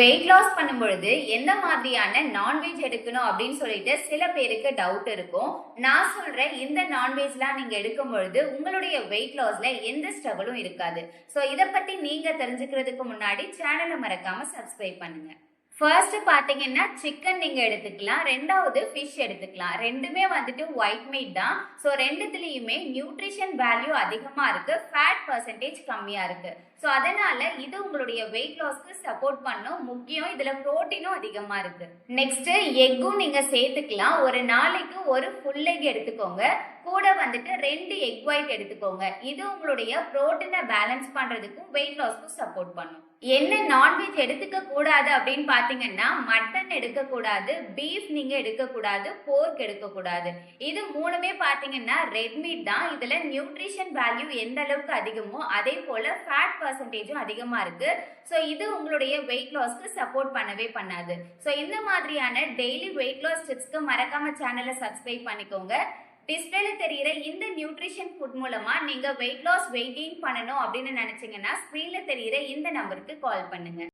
Weight loss பண்ணும்பொழுது எந்த மாதிரியான நான்வெஜ் எடுக்கணும் அப்படின்னு சொல்லிட்டு சில பேருக்கு டவுட் இருக்கும். நான் சொல்றேன் இந்த நான்வெஜ்லாம் நீங்க எடுக்கும் பொழுது உங்களுடைய வெயிட் லாஸ்ல எந்த ஸ்ட்ரகிளும் இருக்காது. ஸோ இதை பத்தி நீங்க தெரிஞ்சுக்கிறதுக்கு முன்னாடி சேனலை மறக்காம சப்ஸ்கிரைப் பண்ணுங்க. ஃபர்ஸ்ட் பார்த்தீங்கன்னா சிக்கன் நீங்க எடுத்துக்கலாம். ரெண்டாவது ஃபிஷ் எடுத்துக்கலாம். ரெண்டுமே வந்துட்டு ஒயிட் மீட் தான். ஸோ ரெண்டுத்துலேயுமே நியூட்ரிஷன் வேல்யூ அதிகமா இருக்கு. ஃபேட் பர்சன்டேஜ் கம்மியா இருக்கு. ஸோ அதனால இது உங்களுடைய வெயிட் லாஸ்க்கு சப்போர்ட் பண்ணும். முக்கியம் இதுல புரோட்டீனும் அதிகமா இருக்கு. நெக்ஸ்ட் எக்கும் நீங்க சேர்த்துக்கலாம். ஒரு நாளைக்கு ஒரு ஃபுல் எக் எடுத்துக்கோங்க. கூட வந்துட்டு ரெண்டு எக் ஒயிட் எடுத்துக்கோங்க. இது உங்களுடைய புரோட்டீனை பேலன்ஸ் பண்றதுக்கும் வெயிட் லாஸ்க்கும் சப்போர்ட் பண்ணும். என்ன நான்வெஜ் எடுத்துக்க கூடாது அப்படின்னு பார்த்தீங்கன்னா மட்டன் எடுக்கக்கூடாது பீஃப் நீங்கள் எடுக்கக்கூடாது போர்க் எடுக்கக்கூடாது. இது மூணுமே பார்த்தீங்கன்னா ரெட் மீட் தான். இதில் நியூட்ரிஷன் வேல்யூ எந்த அளவுக்கு அதிகமோ அதே போல் ஃபேட் பர்சன்டேஜும் அதிகமாக இருக்குது ஸோ இது உங்களுடைய வெயிட் லாஸ்க்கு சப்போர்ட் பண்ணவே பண்ணாது. ஸோ இந்த மாதிரியான டெய்லி வெயிட் லாஸ் டிப்ஸ்க்கு மறக்காம சேனலை சப்ஸ்கிரைப் பண்ணிக்கோங்க. டிஸ்பிளேல தெரியிற இந்த நியூட்ரிஷன் ஃபுட் மூலமா நீங்க வெயிட் லாஸ் வெயிட் கெயின் பண்ணணும் அப்படின்னு நினைச்சீங்கன்னா ஸ்கிரீன்ல தெரியிற இந்த நம்பருக்கு கால் பண்ணுங்க.